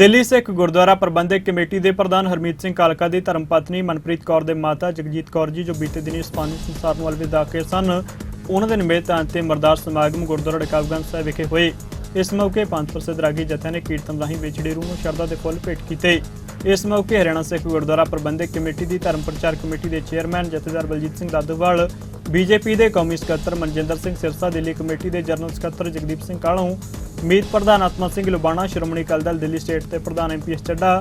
Delhi Sikh Gurdwara Prabandhak committee ਦੇ ਪ੍ਰਧਾਨ ਹਰਮੀਤ ਸਿੰਘ ਕਾਲਕਾ ਦੀ ਧਰਮ ਪਤਨੀ ਮਨਪ੍ਰੀਤ ਕੌਰ ਦੇ ਮਾਤਾ ਜਗਜੀਤ ਕੌਰ ਜੀ, ਜੋ ਬੀਤੇ ਦਿਨੀ ਸਪਾਨੀ ਸੰਸਾਰ ਨੂੰ ਅਲਵਿਦਾ ਕੇ ਸਨ, ਉਹਨਾਂ ਦੇ ਨਿਮਿਤ ਅੰਤਿਮ ਅਰਦਾਸ ਸਮਾਗਮ ਗੁਰਦੁਆਰਾ ਰਕਾਬਗੰਜ ਸਾਹਿਬ ਵਿਖੇ ਹੋਏ। ਇਸ ਮੌਕੇ ਪੰਜ ਪ੍ਰਸਿੱਧ ਰਾਗੀ ਜਥਿਆਂ ਨੇ ਕੀਰਤਨ ਰਾਹੀਂ ਵਿਛੜੇ ਰੂਹ ਨੂੰ ਸ਼ਰਧਾ ਦੇ ਫੁੱਲ ਭੇਟ ਕੀਤੇ। ਇਸ ਮੌਕੇ ਹਰਿਆਣਾ ਸਿੱਖ ਗੁਰਦੁਆਰਾ ਪ੍ਰਬੰਧਕ ਕਮੇਟੀ ਦੀ ਧਰਮ ਪ੍ਰਚਾਰ ਕਮੇਟੀ ਦੇ ਚੇਅਰਮੈਨ ਜਥੇਦਾਰ ਬਲਜੀਤ ਸਿੰਘ ਦਾਦੂਵਾਲ ਬੀਜੇਪੀ ਦੇ ਕੌਮੀ ਸਕੱਤਰ ਮਨਜਿੰਦਰ ਸਿੰਘ ਸਿਰਸਾ ਦਿੱਲੀ ਕਮੇਟੀ ਦੇ ਜਨਰਲ ਸਕੱਤਰ ਜਗਦੀਪ ਸਿੰਘ ਕਾਲੋਂ, ਮੀਤ ਪ੍ਰਧਾਨ ਆਤਮਾ ਸਿੰਘ ਲੁਬਾਣਾ, ਸ਼੍ਰੋਮਣੀ ਅਕਾਲੀ ਦਲ ਦਿੱਲੀ ਸਟੇਟ ਦੇ ਪ੍ਰਧਾਨ ਐਮਪੀਐਸ ਚੱਡਾ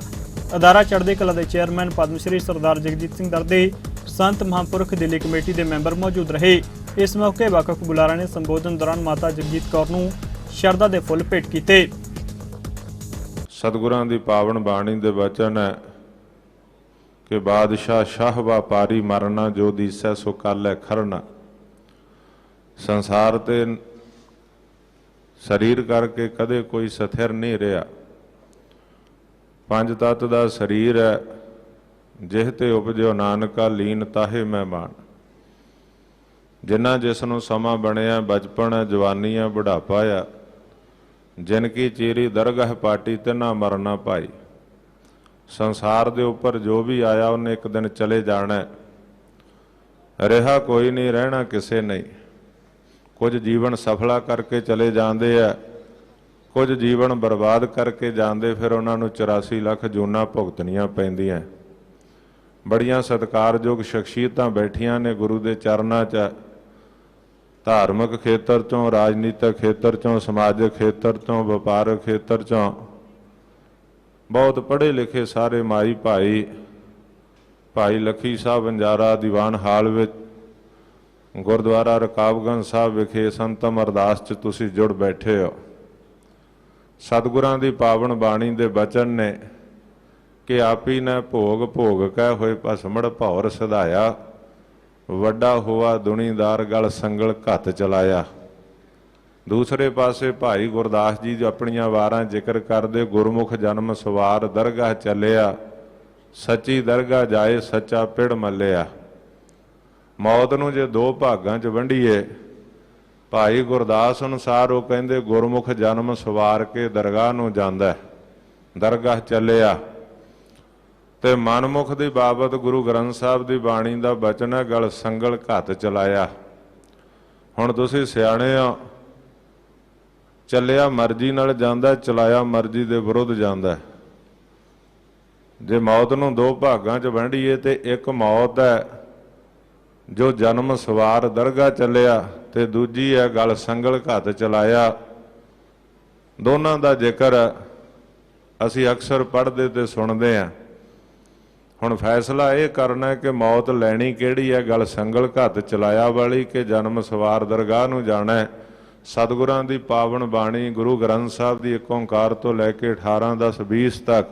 ਅਦਾਰਾ ਚੜ੍ਹਦੀ ਕਲਾ ਦੇ ਚੇਅਰਮੈਨ ਪਦਮ ਸ਼੍ਰੀ ਸਰਦਾਰ ਜਗਜੀਤ ਸਿੰਘ ਦਰਦੇ, ਸੰਤ ਮਹਾਂਪੁਰਖ ਦਿੱਲੀ ਕਮੇਟੀ ਦੇ ਮੈਂਬਰ ਮੌਜੂਦ ਰਹੇ। ਇਸ ਮੌਕੇ ਵੱਖ-ਵੱਖ ਬੁਲਾਰਿਆਂ ਨੇ ਸੰਬੋਧਨ ਦੌਰਾਨ ਮਾਤਾ ਜਗਜੀਤ ਕੌਰ ਨੂੰ ਸ਼ਰਧਾ ਦੇ ਫੁੱਲ ਭੇਟ ਕੀਤੇ। ਸਤਿਗੁਰਾਂ ਦੀ ਪਾਵਨ ਬਾਣੀ ਦੇ ਵਚਨ ਕਿ ਬਾਦਸ਼ਾਹ ਸ਼ਾਹ ਵਪਾਰੀ ਮਰਨਾ ਜੋ ਦੀਸੈ ਸੋ ਕਾਲੈ ਖਰਨਾ। ਸੰਸਾਰ ਤੇ ਸਰੀਰ ਕਰਕੇ ਕਦੇ ਕੋਈ ਸਥਿਰ ਨਹੀਂ ਰਿਹਾ। ਪੰਜ ਤੱਤ ਦਾ ਸਰੀਰ ਹੈ, ਜਿਹ ਤੇ ਉਪਜਿਓ ਨਾਨਕਾ ਲੀਨ ਤਾਹੇ ਮਹਿਮਾਨ। ਜਿਨ੍ਹਾਂ ਜਿਸ ਨੂੰ ਸਮਾਂ ਬਣਿਆ, ਬਚਪਨ ਹੈ, ਜਵਾਨੀ ਹੈ, ਬੁਢਾਪਾ ਆ ਜਿਨ ਕੀ ਚੀਰੀ ਦਰਗਹ ਪਾਟੀ ਤਿਨਾ ਮਰਨਾ ਪਾਈ। ਸੰਸਾਰ ਦੇ ਉੱਪਰ ਜੋ ਵੀ ਆਇਆ, ਉਹਨੇ ਇੱਕ ਦਿਨ ਚਲੇ ਜਾਣਾ ਰਿਹਾ ਕੋਈ ਨਹੀਂ, ਰਹਿਣਾ ਕਿਸੇ ਨਹੀਂ। ਕੁਝ ਜੀਵਨ ਸਫਲਾ ਕਰਕੇ ਚਲੇ ਜਾਂਦੇ ਆ। ਕੁਝ ਜੀਵਨ ਬਰਬਾਦ ਕਰਕੇ ਜਾਂਦੇ, ਫਿਰ ਉਹਨਾਂ ਨੂੰ 84 ਲੱਖ ਜੂਨਾ ਭੁਗਤਣੀਆਂ ਪੈਂਦੀਆਂ। ਬੜੀਆਂ ਸਤਿਕਾਰਯੋਗ ਸ਼ਖਸੀਅਤਾਂ ਬੈਠੀਆਂ ਨੇ ਗੁਰੂ ਦੇ ਚਰਨਾਂ 'ਚ। ਧਾਰਮਿਕ ਖੇਤਰ ਚੋਂ, ਰਾਜਨੀਤਿਕ ਖੇਤਰ ਚੋਂ, ਸਮਾਜਿਕ ਖੇਤਰ ਚੋਂ, ਵਪਾਰਕ ਖੇਤਰ ਚੋਂ। ਬਹੁਤ ਪੜ੍ਹੇ ਲਿਖੇ ਸਾਰੇ ਮਾਈ ਭਾਈ ਭਾਈ ਲੱਖੀ ਸਾਹਿਬ ਅੰਜਾਰਾ ਦੀਵਾਨ ਹਾਲ ਵਿੱਚ, ਗੁਰਦੁਆਰਾ ਰਕਾਬਗੰਜ ਸਾਹਿਬ ਵਿਖੇ ਸੰਤਮ ਅਰਦਾਸ 'ਚ ਤੁਸੀਂ ਜੁੜ ਬੈਠੇ ਹੋ। ਸਤਿਗੁਰਾਂ ਦੀ ਪਾਵਨ ਬਾਣੀ ਦੇ ਬਚਨ ਨੇ ਕਿ ਆਪੀ ਨੇ ਭੋਗ ਭੋਗ ਕਹਿ ਹੋਏ ਭਸਮੜ ਭੌਰ ਸਧਾਇਆ, ਵੱਡਾ ਹੋਆ ਦੁਨੀਦਾਰ ਗਲ ਸੰਗਲ ਘੱਤ ਚਲਾਇਆ। ਦੂਸਰੇ ਪਾਸੇ ਭਾਈ ਗੁਰਦਾਸ ਜੀ ਜੋ ਆਪਣੀਆਂ ਵਾਰਾਂ ਜ਼ਿਕਰ ਕਰਦੇ, ਗੁਰਮੁਖ ਜਨਮ ਸਵਾਰ ਦਰਗਾਹ ਚੱਲਿਆ, ਸੱਚੀ ਦਰਗਾਹ ਜਾਏ, ਸੱਚਾ ਪਿੜ ਮੱਲਿਆ। ਮੌਤ ਨੂੰ ਜੇ ਦੋ ਭਾਗਾਂ 'ਚ ਵੰਡੀਏ, ਭਾਈ ਗੁਰਦਾਸ ਅਨੁਸਾਰ ਉਹ ਕਹਿੰਦੇ, ਗੁਰਮੁਖ ਜਨਮ ਸਵਾਰ ਕੇ ਦਰਗਾਹ ਨੂੰ ਜਾਂਦਾ, ਦਰਗਾਹ ਚੱਲਿਆ। ਤੇ ਮਨਮੁਖ ਦੀ ਬਾਬਤ ਗੁਰੂ ਗ੍ਰੰਥ ਸਾਹਿਬ ਦੀ ਬਾਣੀ ਦਾ ਬਚਨ ਹੈ, ਗਲ ਸੰਗਲ ਘੱਤ ਚਲਾਇਆ। ਹੁਣ ਤੁਸੀਂ ਸਿਆਣੇ ਹੋ ਚੱਲਿਆ ਮਰਜ਼ੀ ਨਾਲ ਜਾਂਦਾ, ਚਲਾਇਆ ਮਰਜ਼ੀ ਦੇ ਵਿਰੁੱਧ ਜਾਂਦਾ। ਜੇ ਮੌਤ ਨੂੰ ਦੋ ਭਾਗਾਂ 'ਚ ਵੰਡੀਏ ਤੇ ਇੱਕ ਮੌਤ ਹੈ, ਜੋ ਜਨਮ ਸਵਾਰ ਦਰਗਾਹ ਚੱਲਿਆ ਤੇ ਦੂਜੀ ਹੈ ਗਲ ਸੰਗਲ ਘੱਤ ਚਲਾਇਆ। ਦੋਨਾਂ ਦਾ ਜ਼ਿਕਰ ਅਸੀਂ ਅਕਸਰ ਪੜ੍ਹਦੇ ਤੇ ਸੁਣਦੇ ਆਂ ਹੁਣ ਫੈਸਲਾ ਇਹ ਕਰਨਾ ਕਿ ਮੌਤ ਲੈਣੀ ਕਿਹੜੀ ਹੈ, ਗੱਲ ਸੰਗਲ ਘੱਤ ਚਲਾਇਆ ਵਾਲੀ ਕਿ ਜਨਮ ਸਵਾਰ ਦਰਗਾਹ ਨੂੰ ਜਾਣਾ ਹੈ। ਸਤਿਗੁਰਾਂ ਦੀ ਪਾਵਨ ਬਾਣੀ ਗੁਰੂ ਗ੍ਰੰਥ ਸਾਹਿਬ ਦੀ ਇੱਕ ਓੰਕਾਰ ਤੋਂ ਲੈ ਕੇ 18 10 20 ਤੱਕ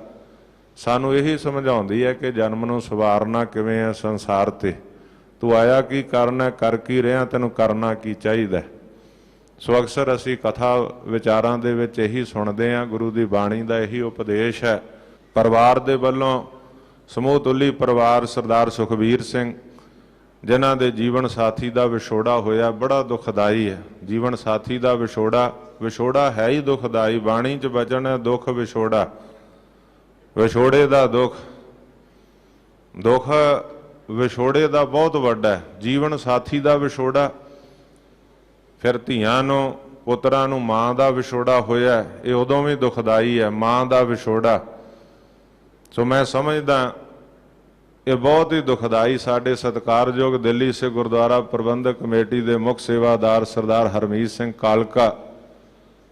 ਸਾਨੂੰ ਇਹੀ ਸਮਝਾਉਂਦੀ ਹੈ ਕਿ ਜਨਮ ਨੂੰ ਸਵਾਰਨਾ ਕਿਵੇਂ ਹੈ ਸੰਸਾਰ ਤੇ। ਤੂੰ ਆਇਆ ਕੀ ਕਰਨਾ ਕਰ ਕੀ ਰਿਹਾ, ਤੈਨੂੰ ਕਰਨਾ ਕੀ ਚਾਹੀਦਾ ਸੋ ਅਕਸਰ ਅਸੀਂ ਕਥਾ ਵਿਚਾਰਾਂ ਦੇ ਵਿੱਚ ਇਹੀ ਸੁਣਦੇ ਹਾਂ, ਗੁਰੂ ਦੀ ਬਾਣੀ ਦਾ ਇਹੀ ਉਪਦੇਸ਼ ਹੈ। ਪਰਿਵਾਰ ਦੇ ਵੱਲੋਂ ਸਮੂਹ ਤੁਲੀ ਪਰਿਵਾਰ ਸਰਦਾਰ ਸੁਖਬੀਰ ਸਿੰਘ ਜਿਨ੍ਹਾਂ ਦੇ ਜੀਵਨ ਸਾਥੀ ਦਾ ਵਿਛੋੜਾ ਹੋਇਆ, ਬੜਾ ਦੁਖਦਾਈ ਹੈ। ਜੀਵਨ ਸਾਥੀ ਦਾ ਵਿਛੋੜਾ ਵਿਛੋੜਾ ਹੈ ਹੀ ਦੁਖਦਾਈ, ਬਾਣੀ 'ਚ ਬਚਨ ਹੈ ਦੁੱਖ ਵਿਛੋੜਾ। ਵਿਛੋੜੇ ਦਾ ਦੁੱਖ ਦੁੱਖ ਵਿਛੋੜੇ ਦਾ ਬਹੁਤ ਵੱਡਾ ਹੈ। ਜੀਵਨ ਸਾਥੀ ਦਾ ਵਿਛੋੜਾ, ਫਿਰ ਧੀਆਂ ਨੂੰ, ਪੁੱਤਰਾਂ ਨੂੰ ਮਾਂ ਦਾ ਵਿਛੋੜਾ ਹੋਇਆ ਇਹ ਉਦੋਂ ਵੀ ਦੁਖਦਾਈ ਹੈ, ਮਾਂ ਦਾ ਵਿਛੋੜਾ। ਸੋ ਮੈਂ ਸਮਝਦਾ ਇਹ ਬਹੁਤ ਹੀ ਦੁਖਦਾਈ ਸਾਡੇ ਸਤਿਕਾਰਯੋਗ ਦਿੱਲੀ ਸੇ ਗੁਰਦੁਆਰਾ ਪ੍ਰਬੰਧਕ ਕਮੇਟੀ ਦੇ ਮੁੱਖ ਸੇਵਾਦਾਰ ਸਰਦਾਰ ਹਰਮੀਤ ਸਿੰਘ ਕਾਲਕਾ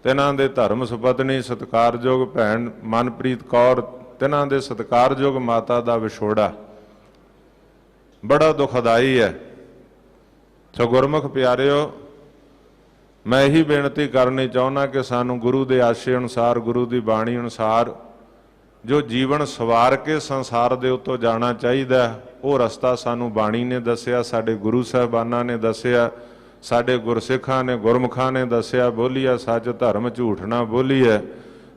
ਤਿਨਾਂ ਦੇ ਧਰਮ ਸੁਪਤਨੀ ਸਤਿਕਾਰਯੋਗ ਭੈਣ ਮਨਪ੍ਰੀਤ ਕੌਰ ਤਿਨਾਂ ਦੇ ਸਤਿਕਾਰਯੋਗ ਮਾਤਾ ਦਾ ਵਿਛੋੜਾ। ਬੜਾ ਦੁਖਦਾਈ ਹੈ। ਸੋ ਗੁਰਮੁਖ ਪਿਆਰਿਓ, ਮੈਂ ਇਹੀ ਬੇਨਤੀ ਕਰਨੀ ਚਾਹੁੰਦਾ ਕਿ ਸਾਨੂੰ ਗੁਰੂ ਦੇ ਆਸ਼ੇ ਅਨੁਸਾਰ, ਗੁਰੂ ਦੀ ਬਾਣੀ ਅਨੁਸਾਰ ਜੋ ਜੀਵਨ ਸਵਾਰ ਕੇ ਸੰਸਾਰ ਦੇ ਉੱਤੋਂ ਜਾਣਾ ਚਾਹੀਦਾ ਉਹ ਰਸਤਾ ਸਾਨੂੰ ਬਾਣੀ ਨੇ ਦੱਸਿਆ, ਸਾਡੇ ਗੁਰੂ ਸਾਹਿਬਾਨਾਂ ਨੇ ਦੱਸਿਆ, ਸਾਡੇ ਗੁਰਸਿੱਖਾਂ ਨੇ, ਗੁਰਮੁਖਾਂ ਨੇ ਦੱਸਿਆ ਬੋਲੀਆ ਸੱਚ ਧਰਮ ਝੂਠ ਨਾ ਬੋਲੀਐ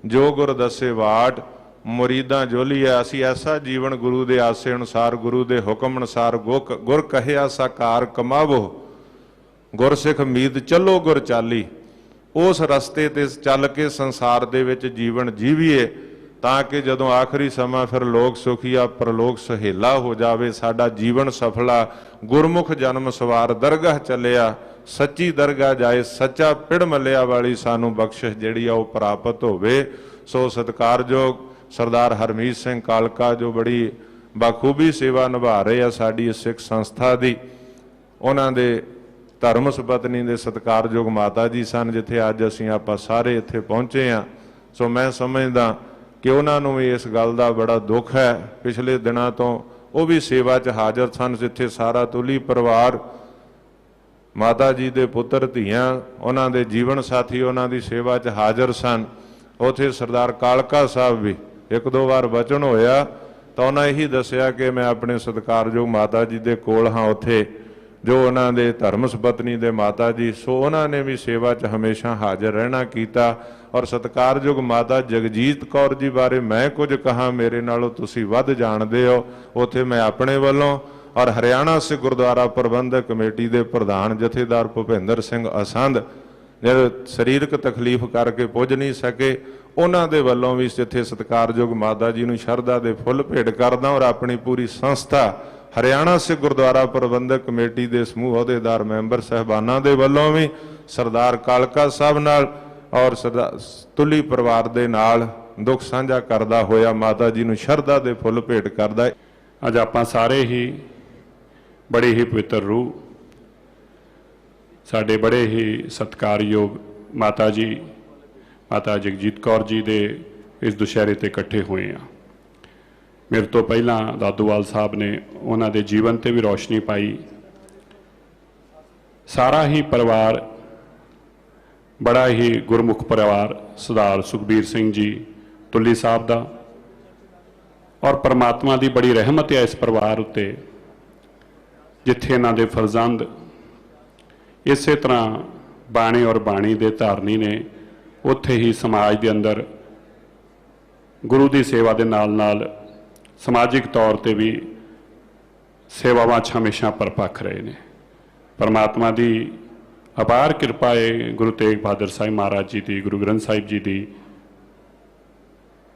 ਜੋ ਗੁਰ ਦੱਸੇ ਬਾਟ ਮੁਰੀਦਾਂ ਜੋਲੀਐ ਅਸੀਂ ਐਸਾ ਜੀਵਨ ਗੁਰੂ ਦੇ ਆਸੇ ਅਨੁਸਾਰ, ਗੁਰੂ ਦੇ ਹੁਕਮ ਅਨੁਸਾਰ ਗੁਕ- ਗੁਰ ਕਹਿਆ ਸਾਕਾਰ ਕਮਾਵੋ। ਗੁਰਸਿੱਖ ਮੀਤ ਚੱਲੋ ਗੁਰ ਚਾਲੀ। ਉਸ ਰਸਤੇ ਤੇ ਚੱਲ ਕੇ ਸੰਸਾਰ ਦੇ ਵਿੱਚ ਜੀਵਨ ਜੀਵੀਏ। ਤਾਂ ਕਿ ਜਦੋਂ ਆਖਰੀ ਸਮਾਂ ਫਿਰ ਲੋਕ ਸੁਖੀਆ ਪ੍ਰਲੋਕ ਸੁਹੇਲਾ ਹੋ ਜਾਵੇ, ਸਾਡਾ ਜੀਵਨ ਸਫਲਾ, ਗੁਰਮੁਖ ਜਨਮ ਸਵਾਰ ਦਰਗਾਹ ਚੱਲਿਆ, ਸੱਚੀ ਦਰਗਾਹ ਜਾਏ, ਸੱਚਾ ਪਿੜ ਮੱਲਿਆ ਵਾਲੀ ਸਾਨੂੰ ਬਖਸ਼ਿਸ਼ ਜਿਹੜੀ ਆ ਉਹ ਪ੍ਰਾਪਤ ਹੋਵੇ। ਸੋ ਸਤਿਕਾਰਯੋਗ ਸਰਦਾਰ ਹਰਮੀਤ ਸਿੰਘ ਕਾਲਕਾ ਜੋ ਬੜੀ ਬਾਖੂਬੀ ਸੇਵਾ ਨਿਭਾ ਰਹੇ ਆ ਸਾਡੀ ਇਸ ਸਿੱਖ ਸੰਸਥਾ ਦੀ, ਉਹਨਾਂ ਦੇ ਧਰਮ ਸੁਪਤਨੀ ਦੇ ਸਤਿਕਾਰਯੋਗ ਮਾਤਾ ਜੀ ਸਨ, ਜਿੱਥੇ ਅੱਜ ਅਸੀਂ ਆਪਾਂ ਸਾਰੇ ਇੱਥੇ ਪਹੁੰਚੇ ਆ ਸੋ ਮੈਂ ਸਮਝਦਾ ਕਿ ਉਹਨਾਂ ਨੂੰ ਵੀ ਇਸ ਗੱਲ ਦਾ ਬੜਾ ਦੁੱਖ ਹੈ। ਪਿਛਲੇ ਦਿਨਾਂ ਤੋਂ ਉਹ ਵੀ ਸੇਵਾ 'ਚ ਹਾਜ਼ਰ ਸਨ, ਜਿੱਥੇ ਸਾਰਾ ਤੁਲੀ ਪਰਿਵਾਰ ਮਾਤਾ ਜੀ ਦੇ ਪੁੱਤਰ, ਧੀਆਂ, ਉਹਨਾਂ ਦੇ ਜੀਵਨ ਸਾਥੀ, ਉਹਨਾਂ ਦੀ ਸੇਵਾ 'ਚ ਹਾਜ਼ਰ ਸਨ। ਉਥੇ ਸਰਦਾਰ ਕਾਲਕਾ ਸਾਹਿਬ ਵੀ ਇੱਕ ਦੋ ਵਾਰ ਬਚਨ ਹੋਇਆ ਤਾਂ ਉਹਨਾਂ ਇਹੀ ਦੱਸਿਆ ਕਿ ਮੈਂ ਆਪਣੇ ਸਤਿਕਾਰਯੋਗ ਮਾਤਾ ਜੀ ਦੇ ਕੋਲ ਹਾਂ ਉਥੇ। ਜੋ ਉਹਨਾਂ ਦੇ ਧਰਮ ਸੁਪਤਨੀ ਦੇ ਮਾਤਾ ਜੀ, ਸੋ ਉਹਨਾਂ ਨੇ ਵੀ ਸੇਵਾ 'ਚ ਹਮੇਸ਼ਾ ਹਾਜ਼ਰ ਰਹਿਣਾ ਕੀਤਾ। ਔਰ ਸਤਿਕਾਰਯੋਗ ਮਾਤਾ ਜਗਜੀਤ ਕੌਰ ਜੀ ਬਾਰੇ ਮੈਂ ਕੁਝ ਕਹਾ, ਮੇਰੇ ਨਾਲੋਂ ਤੁਸੀਂ ਵੱਧ ਜਾਣਦੇ ਹੋ। ਉਥੇ ਮੈਂ ਆਪਣੇ ਵੱਲੋਂ ਔਰ ਹਰਿਆਣਾ ਸਿੱਖ ਗੁਰਦੁਆਰਾ ਪ੍ਰਬੰਧਕ ਕਮੇਟੀ ਦੇ ਪ੍ਰਧਾਨ ਜਥੇਦਾਰ ਭੁਪਿੰਦਰ ਸਿੰਘ ਅਸੰਧ ਜਿਹੜੇ ਸਰੀਰਕ ਤਕਲੀਫ ਕਰਕੇ ਪੁੱਜ ਨਹੀਂ ਸਕੇ, ਉਹਨਾਂ ਦੇ ਵੱਲੋਂ ਵੀ ਜਿੱਥੇ ਸਤਿਕਾਰਯੋਗ ਮਾਤਾ ਜੀ ਨੂੰ ਸ਼ਰਧਾ ਦੇ ਫੁੱਲ ਭੇਟ ਕਰਦਾ ਔਰ ਆਪਣੀ ਪੂਰੀ ਸੰਸਥਾ ਹਰਿਆਣਾ ਸਿੱਖ ਗੁਰਦੁਆਰਾ ਪ੍ਰਬੰਧਕ ਕਮੇਟੀ ਦੇ ਸਮੂਹ ਅਹੁਦੇਦਾਰ ਮੈਂਬਰ ਸਹਿਬਾਨਾਂ ਦੇ ਵੱਲੋਂ ਵੀ ਸਰਦਾਰ ਕਾਲਕਾ ਸਾਹਿਬ ਨਾਲ ਔਰ ਸਰਦਾਰ ਤੁਲੀ ਪਰਿਵਾਰ ਦੇ ਨਾਲ ਦੁੱਖ ਸਾਂਝਾ ਕਰਦਾ ਹੋਇਆ ਮਾਤਾ ਜੀ ਨੂੰ ਸ਼ਰਧਾ ਦੇ ਫੁੱਲ ਭੇਟ ਕਰਦਾ ਹੈ। ਅੱਜ ਆਪਾਂ ਸਾਰੇ ਹੀ ਬੜੀ ਹੀ ਪਵਿੱਤਰ ਰੂਹ, ਸਾਡੇ ਬੜੇ ਹੀ ਸਤਿਕਾਰਯੋਗ ਮਾਤਾ ਜੀ, ਮਾਤਾ ਜਗਜੀਤ ਕੌਰ ਜੀ ਦੇ ਇਸ ਦੁਸ਼ਹਿਰੇ ਤੇ ਇਕੱਠੇ ਹੋਏ ਆ ਮੇਰੇ ਤੋਂ ਪਹਿਲਾਂ ਦਾਦੂਵਾਲ ਸਾਹਿਬ ਨੇ ਉਹਨਾਂ ਦੇ ਜੀਵਨ ਤੇ ਵੀ ਰੌਸ਼ਨੀ ਪਾਈ। ਸਾਰਾ ਹੀ ਪਰਿਵਾਰ, ਬੜਾ ਹੀ ਗੁਰਮੁਖ ਪਰਿਵਾਰ, ਸਰਦਾਰ ਸੁਖਬੀਰ ਸਿੰਘ ਜੀ, ਤੁੱਲੀ ਸਾਹਿਬ ਦਾ ਔਰ ਪਰਮਾਤਮਾ ਦੀ ਬੜੀ ਰਹਿਮਤ ਹੈ ਇਸ ਪਰਿਵਾਰ ਉੱਤੇ, ਜਿੱਥੇ ਇਹਨਾਂ ਦੇ ਫਰਜ਼ੰਦ ਇਸੇ ਤਰ੍ਹਾਂ ਬਾਣੀ ਔਰ ਬਾਣੀ ਦੇ ਧਾਰਨੀ ਨੇ ਉੱਥੇ ਹੀ ਸਮਾਜ ਦੇ ਅੰਦਰ ਗੁਰੂ ਦੀ ਸੇਵਾ ਦੇ ਨਾਲ ਨਾਲ ਸਮਾਜਿਕ ਤੌਰ ਤੇ ਵੀ ਸੇਵਾਵਾਂ 'ਚ ਹਮੇਸ਼ਾ ਪਰਪੱਖ ਰਹੇ ਨੇ। ਪਰਮਾਤਮਾ ਦੀ ਅਪਾਰ ਕਿਰਪਾ ਹੈ ਗੁਰੂ ਤੇਗ ਬਹਾਦਰ ਸਾਹਿਬ ਮਹਾਰਾਜ ਜੀ ਦੀ, ਗੁਰੂ ਗ੍ਰੰਥ ਸਾਹਿਬ ਜੀ ਦੀ,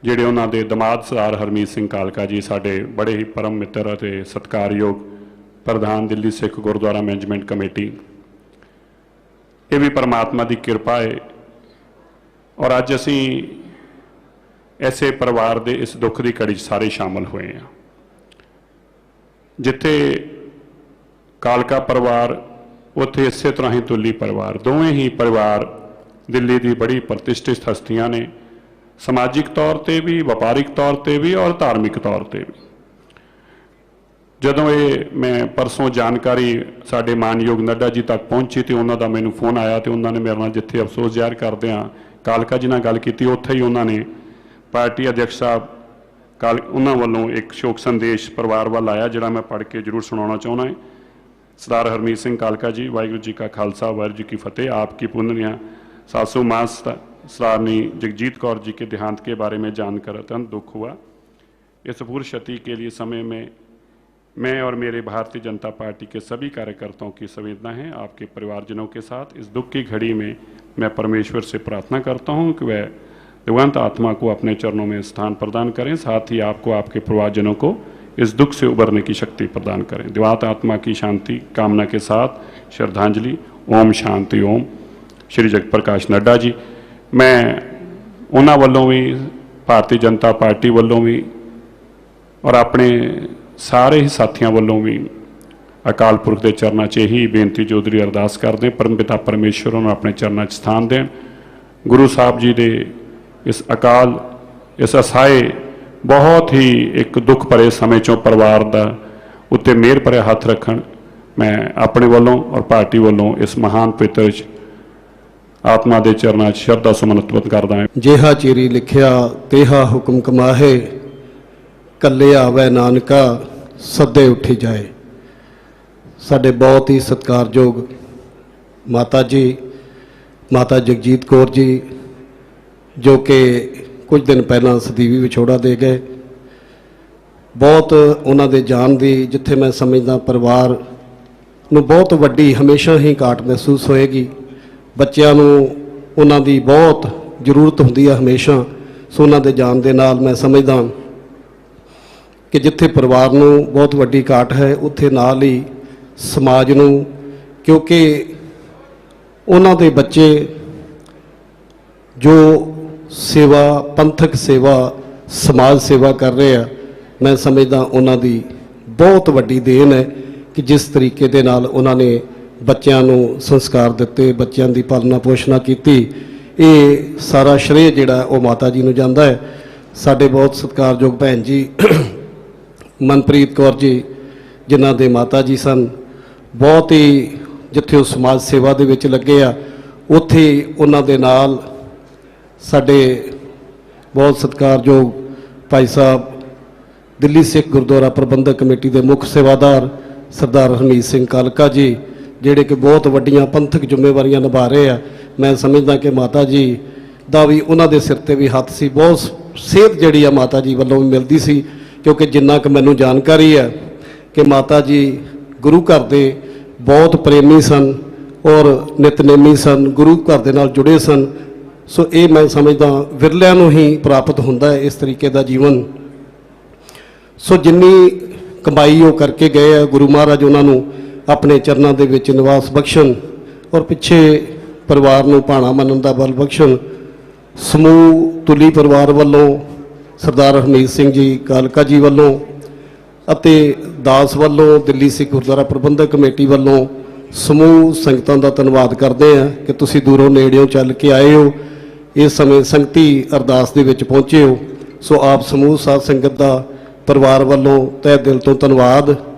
ਜਿਹੜੇ ਉਹਨਾਂ ਦੇ ਦਮਾਦ ਸਰਦਾਰ ਹਰਮੀਤ ਸਿੰਘ ਕਾਲਕਾ ਜੀ ਸਾਡੇ ਬੜੇ ਹੀ ਪਰਮ ਮਿੱਤਰ ਅਤੇ ਸਤਿਕਾਰਯੋਗ ਪ੍ਰਧਾਨ ਦਿੱਲੀ ਸਿੱਖ ਗੁਰਦੁਆਰਾ ਮੈਨੇਜਮੈਂਟ ਕਮੇਟੀ। ਇਹ ਵੀ ਪਰਮਾਤਮਾ ਦੀ ਕਿਰਪਾ ਹੈ ਔਰ ਅੱਜ ਅਸੀਂ ਐਸੇ ਪਰਿਵਾਰ ਦੇ ਇਸ ਦੁੱਖ ਦੀ ਘੜੀ 'ਚ ਸਾਰੇ ਸ਼ਾਮਲ ਹੋਏ ਹਾਂ ਜਿੱਥੇ ਕਾਲਕਾ ਪਰਿਵਾਰ, ਉੱਥੇ ਇਸੇ ਤਰ੍ਹਾਂ ਹੀ ਤੁੱਲੀ ਪਰਿਵਾਰ, ਦੋਵੇਂ ਹੀ ਪਰਿਵਾਰ ਦਿੱਲੀ ਦੀ ਬੜੀ ਪ੍ਰਤਿਸ਼ਠਿਤ ਹਸਤੀਆਂ ਨੇ, ਸਮਾਜਿਕ ਤੌਰ ਤੇ ਵੀ, ਵਪਾਰਿਕ ਤੌਰ ਤੇ ਵੀ ਔਰ ਧਾਰਮਿਕ ਤੌਰ ਤੇ ਵੀ। ਜਦੋਂ ਇਹ ਮੈਂ ਪਰਸੋਂ ਜਾਣਕਾਰੀ ਸਾਡੇ ਮਾਨਯੋਗ ਨੱਡਾ ਜੀ ਤੱਕ ਪਹੁੰਚੀ ਤੇ ਉਹਨਾਂ ਦਾ ਮੈਨੂੰ ਫੋਨ ਆਇਆ ਤੇ ਉਹਨਾਂ ਨੇ ਮੇਰੇ ਨਾਲ ਜਿੱਥੇ ਅਫਸੋਸ ਜ਼ਾਹਿਰ ਕਰਦੇ ਆ ਕਾਲਕਾ ਜੀ ਨਾਲ ਗੱਲ ਕੀਤੀ, ਉੱਥੇ ਹੀ ਉਹਨਾਂ ਨੇ ਪਾਰਟੀ ਅਧਿਕਸ਼ ਸਾਹਿਬ ਕਾਲ ਉਹਨਾਂ ਵੱਲੋਂ ਇੱਕ ਸ਼ੋਕ ਸੰਦੇਸ਼ ਪਰਿਵਾਰ ਵੱਲ ਆਇਆ ਜਿਹੜਾ ਮੈਂ ਪੜ੍ਹ ਕੇ ਜ਼ਰੂਰ ਸੁਣਾਉਣਾ ਚਾਹੁੰਦਾ ਹਾਂ ਸਰਦਾਰ ਹਰਮੀਤ ਸਿੰਘ ਕਾਲਕਾ ਜੀ ਵਾਹਿਗੁਰੂ ਜੀ ਕਾ ਖਾਲਸਾ ਵਾਹਿਗੁਰੂ ਜੀ ਕੀ फतेह आपकी पुण्य सासू माँ सरारनी जगजीत कौर जी के देहांत के बारे में जानकर अत्यंत दुख हुआ इस पूर्व क्षति के लिए समय में मैं और मेरे भारतीय जनता पार्टी के सभी कार्यकर्ताओं की संवेदना है आपके परिवारजनों के साथ इस दुख की घड़ी में मैं परमेश्वर से प्रार्थना करता हूं कि वह दिवंत आत्मा को अपने चरणों में स्थान प्रदान करें साथ ही आपको आपके परिवारजनों को इस दुख से उबरने की शक्ति प्रदान करें दिवात आत्मा की शांति कामना के साथ श्रद्धांजलि ओम शांति ओम श्री जगप्रकाश नड्डा जी मैं ਉਹਨਾਂ ਵੱਲੋਂ ਵੀ ਭਾਰਤੀ ਜਨਤਾ ਪਾਰਟੀ ਵੱਲੋਂ ਵੀ ਔਰ ਆਪਣੇ ਸਾਰੇ ਹੀ ਸਾਥੀਆਂ ਵੱਲੋਂ ਵੀ ਅਕਾਲ ਪੁਰਖ ਦੇ ਚਰਨਾਂ 'ਚ ਇਹੀ ਬੇਨਤੀ ਜੋਦਰੀ ਅਰਦਾਸ ਕਰਦੇ ਹਾਂ, ਪਰਮਪਿਤਾ ਪਰਮੇਸ਼ਵਰ ਨੂੰ ਆਪਣੇ ਚਰਨਾਂ 'ਚ ਸਥਾਨ ਦੇਣ ਗੁਰੂ ਸਾਹਿਬ ਜੀ ਦੇ ਇਸ ਅਕਾਲ, ਇਸ ਅਸਾਏ ਬਹੁਤ ਹੀ ਇੱਕ ਦੁੱਖ ਭਰੇ ਸਮੇਂ 'ਚੋਂ ਪਰਿਵਾਰ ਦਾ ਉੱਤੇ ਮਿਹਰ ਭਰਿਆ ਹੱਥ ਰੱਖਣ, ਮੈਂ ਆਪਣੇ ਵੱਲੋਂ ਔਰ ਪਾਰਟੀ ਵੱਲੋਂ ਇਸ ਮਹਾਨ ਪਿਤਰ 'ਚ ਆਤਮਾ ਦੇ ਚਰਨਾਂ 'ਚ ਸ਼ਰਧਾ ਸੁਮਨ ਉਤਪਤ ਕਰਦਾ ਹਾਂ। ਜਿਹਾ ਚਿਰੀ ਲਿਖਿਆ, ਤੇਹਾ ਹੁਕਮ ਕਮਾਹੇ, ਕੱਲੇ ਆਵੇ ਨਾਨਕਾ, ਸੱਦੇ ਉੱਠੀ ਜਾਏ। ਸਾਡੇ ਬਹੁਤ ਹੀ ਸਤਿਕਾਰਯੋਗ ਮਾਤਾ ਜੀ, ਮਾਤਾ ਜਗਜੀਤ ਕੌਰ ਜੀ ਜੋ ਕਿ ਕੁਝ ਦਿਨ ਪਹਿਲਾਂ ਸਦੀਵੀ ਵਿਛੋੜਾ ਦੇ ਗਏ। ਬਹੁਤ ਉਹਨਾਂ ਦੇ ਜਾਣ ਦੀ, ਜਿੱਥੇ ਮੈਂ ਸਮਝਦਾ ਪਰਿਵਾਰ ਨੂੰ ਬਹੁਤ ਵੱਡੀ ਹਮੇਸ਼ਾ ਹੀ ਘਾਟ ਮਹਿਸੂਸ ਹੋਏਗੀ। ਬੱਚਿਆਂ ਨੂੰ ਉਹਨਾਂ ਦੀ ਬਹੁਤ ਜ਼ਰੂਰਤ ਹੁੰਦੀ ਹੈ ਹਮੇਸ਼ਾ। ਸੋ ਉਹਨਾਂ ਦੇ ਜਾਣ ਦੇ ਨਾਲ ਮੈਂ ਸਮਝਦਾ ਕਿ ਜਿੱਥੇ ਪਰਿਵਾਰ ਨੂੰ ਬਹੁਤ ਵੱਡੀ ਘਾਟ ਹੈ, ਉੱਥੇ ਨਾਲ ਹੀ ਸਮਾਜ ਨੂੰ, ਕਿਉਂਕਿ ਉਹਨਾਂ ਦੇ ਬੱਚੇ ਜੋ ਸੇਵਾ, ਪੰਥਕ ਸੇਵਾ, ਸਮਾਜ ਸੇਵਾ ਕਰ ਰਹੇ ਆ। ਮੈਂ ਸਮਝਦਾ ਉਹਨਾਂ ਦੀ ਬਹੁਤ ਵੱਡੀ ਦੇਣ ਹੈ ਕਿ ਜਿਸ ਤਰੀਕੇ ਦੇ ਨਾਲ ਉਹਨਾਂ ਨੇ ਬੱਚਿਆਂ ਨੂੰ ਸੰਸਕਾਰ ਦਿੱਤੇ, ਬੱਚਿਆਂ ਦੀ ਪਾਲਣਾ ਪੋਸ਼ਣਾ ਕੀਤੀ। ਇਹ ਸਾਰਾ ਸ਼੍ਰੇਅ ਜਿਹੜਾ ਉਹ ਮਾਤਾ ਜੀ ਨੂੰ ਜਾਂਦਾ ਹੈ। ਸਾਡੇ ਬਹੁਤ ਸਤਿਕਾਰਯੋਗ ਭੈਣ ਜੀ, ਮਨਪ੍ਰੀਤ ਕੌਰ ਜੀ, ਜਿਨ੍ਹਾਂ ਦੇ ਮਾਤਾ ਜੀ ਸਨ। ਬਹੁਤ ਹੀ ਜਿੱਥੇ ਉਹ ਸਮਾਜ ਸੇਵਾ ਦੇ ਵਿੱਚ ਲੱਗੇ ਆ, ਉੱਥੇ ਉਹਨਾਂ ਦੇ ਨਾਲ ਸਾਡੇ ਬਹੁਤ ਸਤਿਕਾਰਯੋਗ ਭਾਈ ਸਾਹਿਬ, ਦਿੱਲੀ ਸਿੱਖ ਗੁਰਦੁਆਰਾ ਪ੍ਰਬੰਧਕ ਕਮੇਟੀ ਦੇ ਮੁੱਖ ਸੇਵਾਦਾਰ ਸਰਦਾਰ ਹਰਮੀਤ ਸਿੰਘ ਕਾਲਕਾ ਜੀ, ਜਿਹੜੇ ਕਿ ਬਹੁਤ ਵੱਡੀਆਂ ਪੰਥਕ ਜ਼ਿੰਮੇਵਾਰੀਆਂ ਨਿਭਾ ਰਹੇ ਆ। ਮੈਂ ਸਮਝਦਾ ਕਿ ਮਾਤਾ ਜੀ ਦਾ ਵੀ ਉਹਨਾਂ ਦੇ ਸਿਰ ਤੇ ਵੀ ਹੱਥ ਸੀ। ਬਹੁਤ ਸਿਹਤ ਜਿਹੜੀ ਆ ਮਾਤਾ ਜੀ ਵੱਲੋਂ ਵੀ ਮਿਲਦੀ ਸੀ, ਕਿਉਂਕਿ ਜਿੰਨਾ ਕਿ ਮੈਨੂੰ ਜਾਣਕਾਰੀ ਹੈ ਕਿ ਮਾਤਾ ਜੀ ਗੁਰੂ ਘਰ ਦੇ ਬਹੁਤ ਪ੍ਰੇਮੀ ਸਨ ਔਰ ਨਿਤਨੇਮੀ ਸਨ, ਗੁਰੂ ਘਰ ਦੇ ਨਾਲ ਜੁੜੇ ਸਨ। ਸੋ ਇਹ ਮੈਂ ਸਮਝਦਾ ਵਿਰਲਿਆਂ ਨੂੰ ਹੀ ਪ੍ਰਾਪਤ ਹੁੰਦਾ ਹੈ ਇਸ ਤਰੀਕੇ ਦਾ ਜੀਵਨ। ਸੋ ਜਿੰਨੀ ਕਮਾਈ ਉਹ ਕਰਕੇ ਗਏ ਆ, ਗੁਰੂ ਮਹਾਰਾਜ ਉਹਨਾਂ ਨੂੰ ਆਪਣੇ ਚਰਨਾਂ ਦੇ ਵਿੱਚ ਨਿਵਾਸ ਬਖਸ਼ਣ ਔਰ ਪਿੱਛੇ ਪਰਿਵਾਰ ਨੂੰ ਭਾਣਾ ਮੰਨਣ ਦਾ ਬਲ ਬਖਸ਼ਣ, ਸਮੂਹ ਤੁਲੀ ਪਰਿਵਾਰ ਵੱਲੋਂ, ਸਰਦਾਰ ਹਰਮੀਤ ਸਿੰਘ ਜੀ, ਕਾਲਕਾ ਜੀ ਵੱਲੋਂ ਅਤੇ ਦਾਸ ਵੱਲੋਂ, ਦਿੱਲੀ ਸਿੱਖ ਗੁਰਦੁਆਰਾ ਪ੍ਰਬੰਧਕ ਕਮੇਟੀ ਵੱਲੋਂ ਸਮੂਹ ਸੰਗਤਾਂ ਦਾ ਧੰਨਵਾਦ ਕਰਦੇ ਆ ਕਿ ਤੁਸੀਂ ਦੂਰੋਂ ਨੇੜਿਓਂ ਚੱਲ ਕੇ ਆਏ ਹੋ। ਇਸ ਸਮੇਂ ਸੰਗਤੀ ਅਰਦਾਸ ਦੇ ਵਿੱਚ ਪਹੁੰਚੇ ਹੋ। ਸੋ ਆਪ ਸਮੂਹ ਸਾਧ ਸੰਗਤ ਦਾ ਪਰਿਵਾਰ ਵੱਲੋਂ ਤਹਿ ਦਿਲ ਤੋਂ ਧੰਨਵਾਦ।